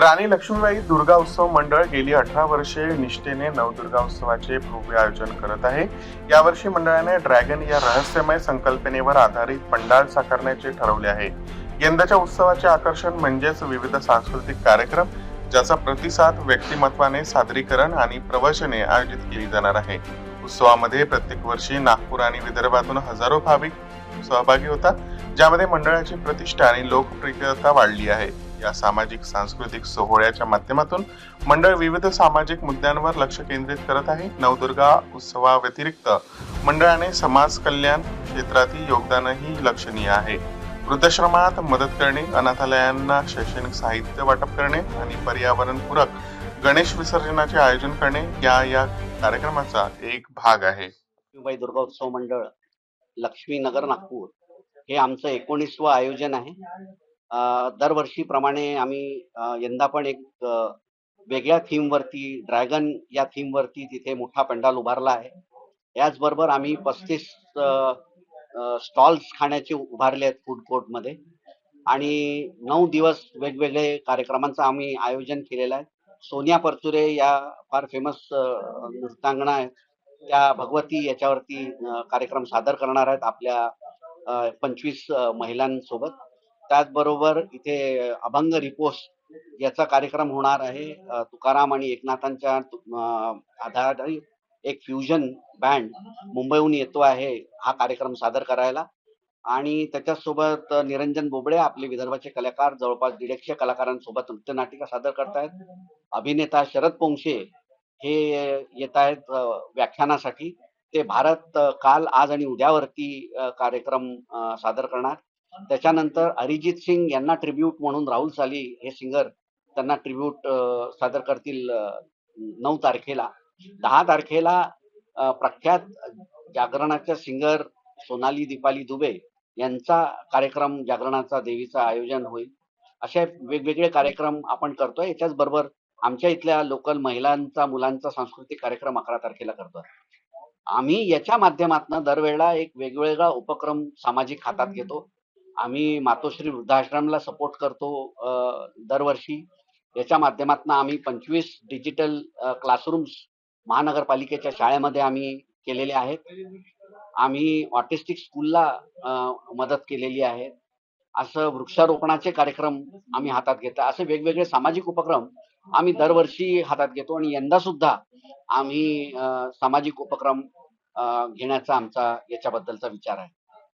राणी लक्ष्मीबाई दुर्गा उत्सव मंडळ गेली अठरा वर्षे निष्ठेने नवदुर्गा उत्सवाचे भव्य आयोजन करत आहे. यावर्षी मंडळाने ड्रॅगन या रहस्यमय संकल्पनेवर आधारित पंडाळ साकारण्याचे ठरवले आहे. यंदाच्या उत्सवाचे आकर्षण म्हणजेच विविध सांस्कृतिक कार्यक्रम ज्याचा प्रतिसाद व्यक्तिमत्वाने सादरीकरण आणि प्रवचने आयोजित केली जाणार आहे. उत्सवामध्ये प्रत्येक वर्षी नागपूर आणि विदर्भातून हजारो भाविक सहभागी होतात ज्यामध्ये मंडळाची प्रतिष्ठा आणि लोकप्रियता वाढली आहे. या सामाजिक सांस्कृतिक सोहळ्याच्या माध्यमातून मंडळ विविध सामाजिक मुद्द्यांवर लक्ष केंद्रित करत आहे. नवदुर्गा उत्सवाव्यतिरिक्त मंडळाने समाज कल्याण क्षेत्रातील योगदानही लक्षणीय आहे. वृद्धाश्रमात मदत करणे अनाथालयांना शैक्षणिक साहित्य वाटप करणे आणि पर्यावरणपूरक गणेश विसर्जनाचे आयोजन करणे या या कार्यक्रमाचा एक भाग आहे. मुंबई दुर्गा उत्सव मंडळ लक्ष्मीनगर नागपूर हे आमचं एकोणीसवं आयोजन आहे. दरवर्षीप्रमाणे आम्ही यंदा पण एक वेगळ्या थीमवरती ड्रॅगन या थीमवरती तिथे मोठा पंडाल उभारला आहे. याचबरोबर आम्ही पस्तीस स्टॉल्स खाण्याचे उभारले आहेत फूड कोर्टमध्ये. आणि नऊ दिवस वेगवेगळे कार्यक्रमांचं आम्ही आयोजन केलेलं आहे. सोनिया परचुरे या फार फेमस नृत्यांगणा आहेत. त्या भगवती याच्यावरती कार्यक्रम सादर करणार आहेत आपल्या पंचवीस महिलांसोबत. त्याचबरोबर इथे अभंग रिपोस याचा कार्यक्रम होणार आहे. तुकाराम आणि एकनाथांच्या आधारित एक फ्युजन बँड मुंबईहून येतो आहे हा कार्यक्रम सादर करायला. आणि त्याच्यासोबत निरंजन बोबडे आपले विदर्भाचे कलाकार जवळपास दीडशे कलाकारांसोबत नृत्यनाटिका सादर करतायत. अभिनेता शरद पोंक्षे हे येत आहेत व्याख्यानासाठी. ते भारत काल आज आणि उद्यावरती कार्यक्रम सादर करणार. त्याच्यानंतर अरिजित सिंग यांना ट्रिब्यूट म्हणून राहुल साली हे सिंगर त्यांना ट्रिब्यूट सादर करतील नऊ तारखेला. दहा तारखेला प्रख्यात जागरणाच्या सिंगर सोनाली दीपाली दुबे यांचा कार्यक्रम जागरणाचा देवीचा आयोजन होईल. असे वेगवेगळे कार्यक्रम आपण करतोय. याच्याच बरोबर आमच्या इथल्या लोकल महिलांचा मुलांचा सांस्कृतिक कार्यक्रम अकरा तारखेला करतो आम्ही याच्या माध्यमातून दरवेळेला एक वेगवेगळा उपक्रम सामाजिक हातात घेतो. आम्ही मातोश्री वृद्धाश्रमला सपोर्ट करतो अं, दरवर्षी. याच्या माध्यमातून आम्ही पंचवीस डिजिटल क्लासरूम्स महानगरपालिकेच्या शाळेमध्ये आम्ही केलेले आहेत. आम्ही ऑटिस्टिक स्कूलला मदत केलेली आहे. असं वृक्षारोपणाचे कार्यक्रम आम्ही हातात घेतो. असे वेगवेगळे सामाजिक उपक्रम आम्ही दरवर्षी हातात घेतो आणि यंदा सुद्धा आम्ही सामाजिक उपक्रम घेण्याचा आमचा याच्याबद्दलचा विचार आहे.